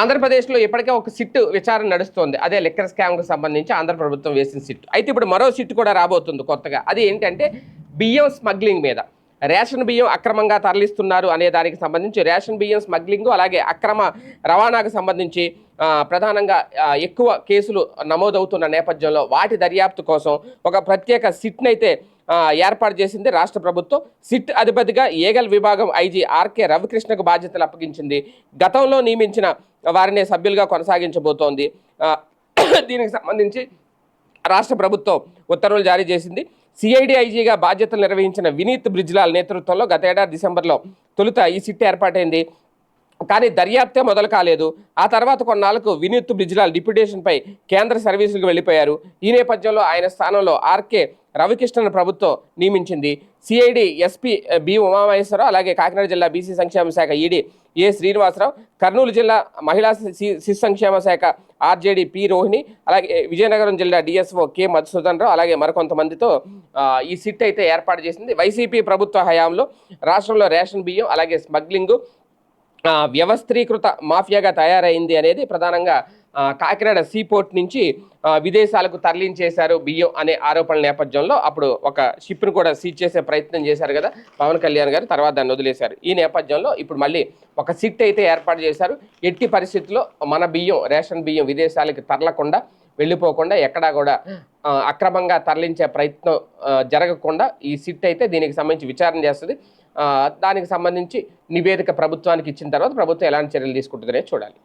ఆంధ్రప్రదేశ్లో ఇప్పటికే ఒక సిట్ విచారణ నడుస్తోంది. అదే లిక్కర్ స్కామ్కు సంబంధించి ఆంధ్ర ప్రభుత్వం వేసిన సిట్ అయితే ఇప్పుడు మరో సిట్ కూడా రాబోతుంది కొత్తగా. అది ఏంటంటే బియ్యం స్మగ్లింగ్ మీద. రేషన్ బియ్యం అక్రమంగా తరలిస్తున్నారు అనే దానికి సంబంధించి రేషన్ బియ్యం స్మగ్లింగ్ అలాగే అక్రమ రవాణాకు సంబంధించి ప్రధానంగా ఎక్కువ కేసులు నమోదవుతున్న నేపథ్యంలో వాటి దర్యాప్తు కోసం ఒక ప్రత్యేక సిట్నైతే ఏర్పాటు చేసింది రాష్ట్ర ప్రభుత్వం. సిట్ అధిపతిగా ఏగల్ విభాగం ఐజీ ఆర్కే రవికృష్ణకు బాధ్యతలు అప్పగించింది. గతంలో నియమించిన వారినే సభ్యులుగా కొనసాగించబోతోంది. దీనికి సంబంధించి రాష్ట్ర ప్రభుత్వం ఉత్తర్వులు జారీ చేసింది. సిఐడి ఐజీగా బాధ్యతలు నిర్వహించిన వినీత్ బ్రిజ్లాల్ నేతృత్వంలో గత ఏడాది డిసెంబర్లో తొలుత ఈ సిట్ ఏర్పాటైంది. కానీ దర్యాప్తే మొదలు కాలేదు. ఆ తర్వాత కొన్నాళ్ళకు వినీత్ బ్రిజ్లాల్ డిప్యూటేషన్పై కేంద్ర సర్వీసులకు వెళ్ళిపోయారు. ఈ నేపథ్యంలో ఆయన స్థానంలో ఆర్కే రవికృష్ణన్ ప్రభుత్వం నియమించింది. సిఐడి ఎస్పీ బి ఉమామహేశ్వరరావు అలాగే కాకినాడ జిల్లా బీసీ సంక్షేమ శాఖ ఈడీ ఏ శ్రీనివాసరావు కర్నూలు జిల్లా మహిళా శిశు సంక్షేమ శాఖ ఆర్జేడి పి రోహిణి అలాగే విజయనగరం జిల్లా డిఎస్ఓ కే మధుసూదన్ రావు అలాగే మరికొంతమందితో ఈ సిట్ అయితే ఏర్పాటు చేసింది. వైసీపీ ప్రభుత్వ హయాంలో రాష్ట్రంలో రేషన్ బియ్యం అలాగే స్మగ్లింగు వ్యవస్థీకృత మాఫియాగా తయారైంది అనేది ప్రధానంగా కాకినాడ సీపోర్ట్ నుంచి విదేశాలకు తరలించేశారు బియ్యం అనే ఆరోపణల నేపథ్యంలో అప్పుడు ఒక షిప్ను కూడా సీజ్ చేసే ప్రయత్నం చేశారు కదా పవన్ కళ్యాణ్ గారు తర్వాత దాన్ని వదిలేశారు. ఈ నేపథ్యంలో ఇప్పుడు మళ్ళీ ఒక సిట్ అయితే ఏర్పాటు చేశారు. ఎట్టి పరిస్థితుల్లో మన బియ్యం రేషన్ బియ్యం విదేశాలకు తరలకుండా వెళ్ళిపోకుండా ఎక్కడా కూడా అక్రమంగా తరలించే ప్రయత్నం జరగకుండా ఈ సిట్ అయితే దీనికి సంబంధించి విచారణ చేస్తుంది. దానికి సంబంధించి నివేదిక ప్రభుత్వానికి ఇచ్చిన తర్వాత ప్రభుత్వం ఎలాంటి చర్యలు తీసుకుంటుందనే చూడాలి.